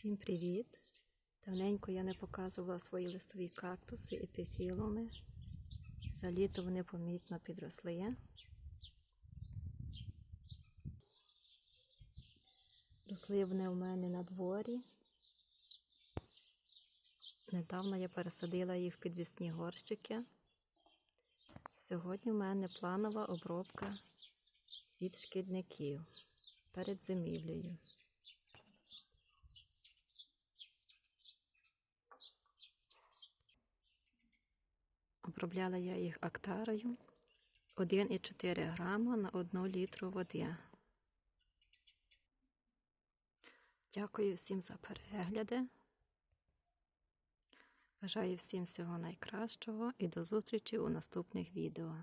Всім привіт! Давненько я не показувала свої листові кактуси епіфілуми. За літо вони помітно підросли. Росли вони в мене на дворі. Недавно я пересадила їх в підвісні горщики. Сьогодні в мене планова обробка від шкідників перед зимівлею. Обробляла я їх актарою 1,4 грама на 1 літру води. Дякую всім за перегляди. Бажаю всім всього найкращого і до зустрічі у наступних відео.